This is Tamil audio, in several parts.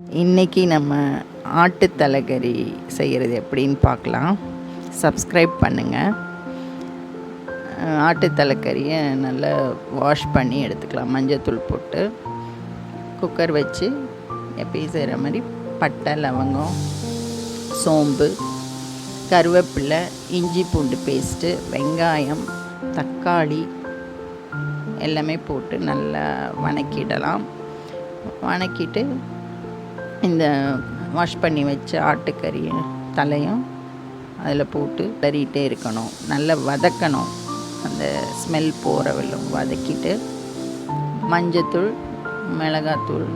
இன்றைக்கி நம்ம ஆட்டு தலைகறி செய்கிறது எப்படின்னு பார்க்கலாம். சப்ஸ்கிரைப் பண்ணுங்கள் ஆட்டு தலைக்கறியை நல்லா வாஷ் பண்ணி எடுத்துக்கலாம். மஞ்சத்தூள் போட்டு குக்கர் வச்சு எப்பயும் செய்கிற மாதிரி பட்டை லவங்கம் சோம்பு கருவேப்பிலை இஞ்சி பூண்டு பேஸ்ட்டு வெங்காயம் தக்காளி எல்லாமே போட்டு நல்லா வணக்கிடலாம். வணக்கிட்டு இந்த வாஷ் பண்ணி வச்ச ஆட்டுக்கறியும் தலையும் அதில் போட்டு தறிகிட்டே இருக்கணும். நல்லா வதக்கணும். அந்த ஸ்மெல் போகிற வெள்ளம் வதக்கிட்டு மஞ்சத்தூள் மிளகாத்தூள்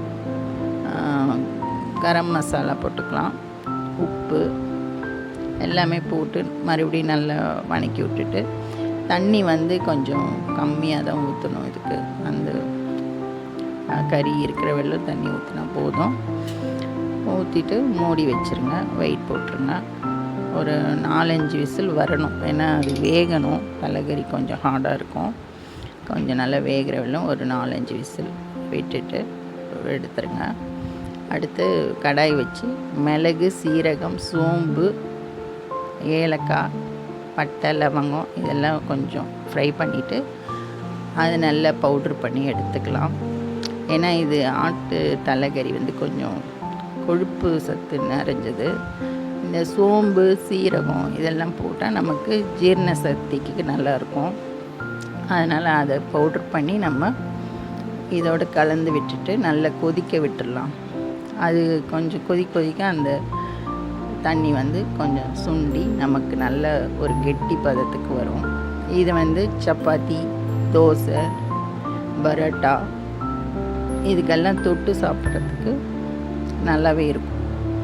கரம் மசாலா போட்டுக்கலாம். உப்பு எல்லாமே போட்டு மறுபடியும் நல்லா வணக்கி விட்டுட்டு தண்ணி வந்து கொஞ்சம் கம்மியாக தான் ஊற்றணும் இதுக்கு அந்த கறி இருக்கிற வெள்ளம் தண்ணி ஊற்றினா போதும். ஊற்றிட்டு மூடி வச்சுருங்க. வெயிட் போட்டுருங்க. ஒரு நாலஞ்சு விசில் வரணும். ஏன்னா அது வேகணும். தலைகறி கொஞ்சம் ஹார்டாக இருக்கும். கொஞ்சம் நல்லா வேகிற வெள்ளம் ஒரு நாலஞ்சு விசில் விட்டுட்டு எடுத்துருங்க. அடுத்து கடாய் வச்சு மிளகு சீரகம் சோம்பு ஏலக்காய் பட்டை லவங்கம் இதெல்லாம் கொஞ்சம் ஃப்ரை பண்ணிவிட்டு அது நல்லா பவுட்ரு பண்ணி எடுத்துக்கலாம். ஏன்னா இது ஆட்டு தலைகறி வந்து கொஞ்சம் கொழுப்பு சத்து நிறைஞ்சது. இந்த சோம்பு சீரகம் இதெல்லாம் போட்டால் நமக்கு ஜீரண சக்திக்கு நல்லாயிருக்கும் அதனால் அதை பவுட்ரு பண்ணி நம்ம இதோடு கலந்து விட்டுட்டு நல்லா கொதிக்க விட்டுடலாம் அது கொஞ்சம் கொதி கொதிக்க அந்த தண்ணி வந்து கொஞ்சம் சுண்டி நமக்கு நல்ல ஒரு கெட்டி பதத்துக்கு வரும். இதை வந்து சப்பாத்தி தோசை பரோட்டா இதுக்கெல்லாம் தொட்டு சாப்பிட்றதுக்கு நல்லாவே இருக்கும்.